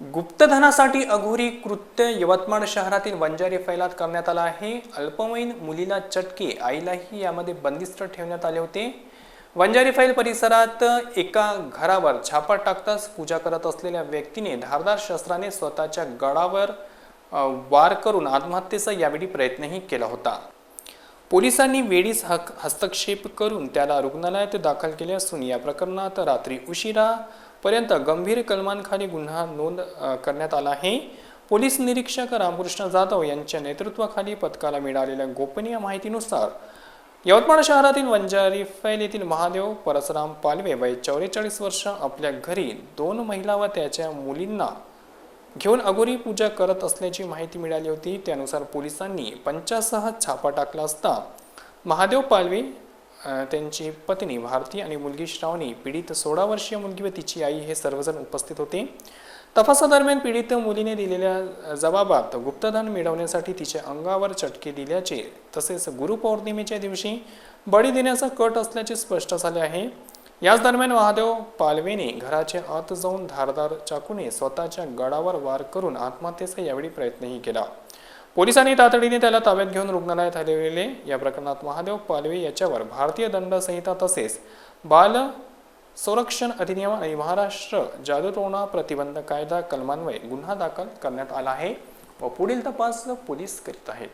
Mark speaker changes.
Speaker 1: गुप्तधनासाठी अघोरी कृत्य यवतमाळ शहरातील वंजारी फैलात करण्यात आला आहे. अल्पवयीन मुलीला चटके आईलाही यामध्ये बंदिस्त ठेवण्यात आले होते. वंजारी फैल परिसरात एका घरावर छापा टाकताच पूजा करत असलेल्या व्यक्तीने धारदार शस्त्राने स्वतःच्या गळावर वार करून आत्महत्येचा यावेळी प्रयत्नही केला होता. पोलिसांनी वेळीच हक हस्तक्षेप करून त्याला रुग्णालयात दाखल केले असून या प्रकरणात रात्री उशिरा पर्यंत गंभीर कलमांखाली गुन्हा नोंद करण्यात आला आहे. पोलीस निरीक्षक रामकृष्ण जाधव यांच्या नेतृत्वाखाली पथकाला मिळालेल्या गोपनीय माहितीनुसार यवतमाळ शहरातील वंजारी फैल येथील महादेव परसराम पालवे वय चौवेचाळीस वर्ष आपल्या घरी दोन महिला व त्याच्या मुलींना घेऊन अगोरी पूजा करत असल्याची माहिती मिळाली होती. त्यानुसार पोलिसांनी पंचासह छापा टाकला असता महादेव पालवे त्यांची पत्नी भारती आणि मुलगी श्रावणी पीडित सोळा वर्षीय मुलगी व तिची आई हे सर्वजण उपस्थित होते. तपासादरम्यान पीडित मुलीने दिलेल्या जबाबात गुप्तधन मिळवण्यासाठी तिच्या अंगावर चटके दिल्याचे तसेच गुरुपौर्णिमेच्या दिवशी बळी देण्याचा कट असल्याचे स्पष्ट झाले आहे. याच दरम्यान महादेव पालवेने घराच्या आत जाऊन धारदार चाकूने स्वतःच्या गडावर वार करून आत्महत्येचा यावेळी प्रयत्नही केला. पोलिसांनी तातडीने त्याला ताब्यात घेऊन रुग्णालयात हलविले. या प्रकरणात महादेव पालवे याच्यावर भारतीय दंड संहिता तसेच बाल संरक्षण अधिनियम आणि महाराष्ट्र जादूटोणा प्रतिबंध कायदा कलमान्वये गुन्हा दाखल करण्यात आला आहे. व पुढील तपास पोलीस करीत आहेत.